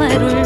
மருள்